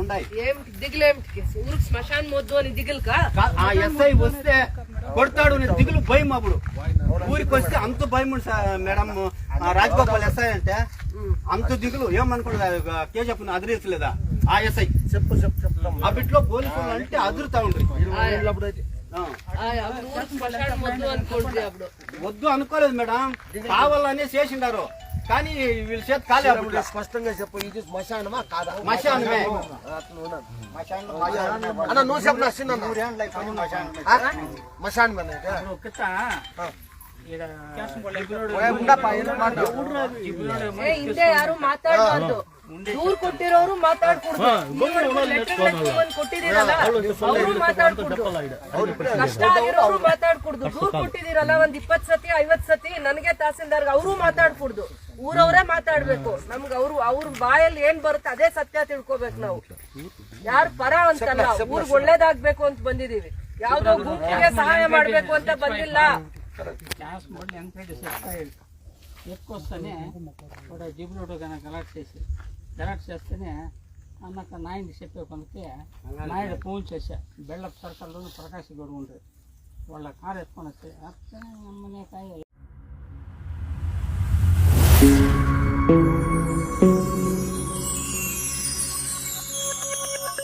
అని ఆ ఎస్ఐ వస్తే కొడతాడు నేను దిగులు భయం అప్పుడు. ఊరికి వస్తే అంత భయం మేడం. రాజగోపాల్ ఎస్ఐ అంటే అంత దిగులు. ఏమనుకోలేదు కే చెప్పు అదిరించలేదా? ఆ ఎస్ఐ. చెప్పు చెప్పు చెప్పు ఆ బిట్లో పోలీసు అంటే అదురుతా ఉండదు వద్దు అనుకోలేదు మేడం. కావాలనే చేసిండారు. కానీ వీళ్ళ చేతి కాలే అప్పుడు స్పష్టంగా చెప్పు ఇది శ్మశానమా కాదా మశానమే అట్లా ఉన్నాను. అన్న నువ్వు చెప్పు నా చిన్న మశాన్ మన ಏ, ಹಿಂದೆ ಯಾರು ಮಾತಾಡಬಾರ್ದು ದೂರ್ ಕೊಟ್ಟಿರೋರು ಮಾತಾಡ್ಕೊಡ್ದು ನೀವು ಲೆಟರ್ ಬಂದು ಕೊಟ್ಟಿದ್ದೀರಲ್ಲ ಅವರು ಮಾತಾಡ್ಕೊಡ್ದು ಕಷ್ಟ ಆಗಿರೋರು ಮಾತಾಡ್ಕೊಡ್ದು ದೂರ್ ಕೊಟ್ಟಿದ್ದೀರಲ್ಲ ಒಂದ್ ಇಪ್ಪತ್ ಸತಿ ಐವತ್ ಸತಿ ನನಗೆ ತಹಸೀಲ್ದಾರ್ ಅವರು ಮಾತಾಡ್ಕೊಡ್ದು ಊರವರೇ ಮಾತಾಡ್ಬೇಕು ನಮ್ಗೆ ಅವ್ರು ಅವ್ರ ಬಾಯಲ್ಲಿ ಏನ್ ಬರುತ್ತೆ ಅದೇ ಸತ್ಯ ತಿಳ್ಕೊಬೇಕು ನಾವು ಯಾರು ಪರ ಅಂತಲ್ಲ ಊರ್ಗ್ ಒಳ್ಳೇದಾಗ್ಬೇಕು ಅಂತ ಬಂದಿದೀವಿ ಯಾವ್ದೋ ಗುಂಪಿಗೆ ಸಹಾಯ ಮಾಡ್ಬೇಕು ಅಂತ ಬಂದಿಲ್ಲ క్యాష్ మళ్ళీ ఎంకరేజ్ చేస్తాడు ఎక్కువ వస్తేనే వాడు జిబులోడు కనుక గలాట్ చేసి గలాట్ చేస్తేనే అన్నక నాయన్ని చెప్పే కొందకి నాయుడు ఫోన్ చేశా బెళ్ళప్ సర్కల్లో ప్రకాశ్ గౌడ్ ఉంటారు వాళ్ళ కారు ఎత్తుకొని వస్తే అమ్మనే కాయ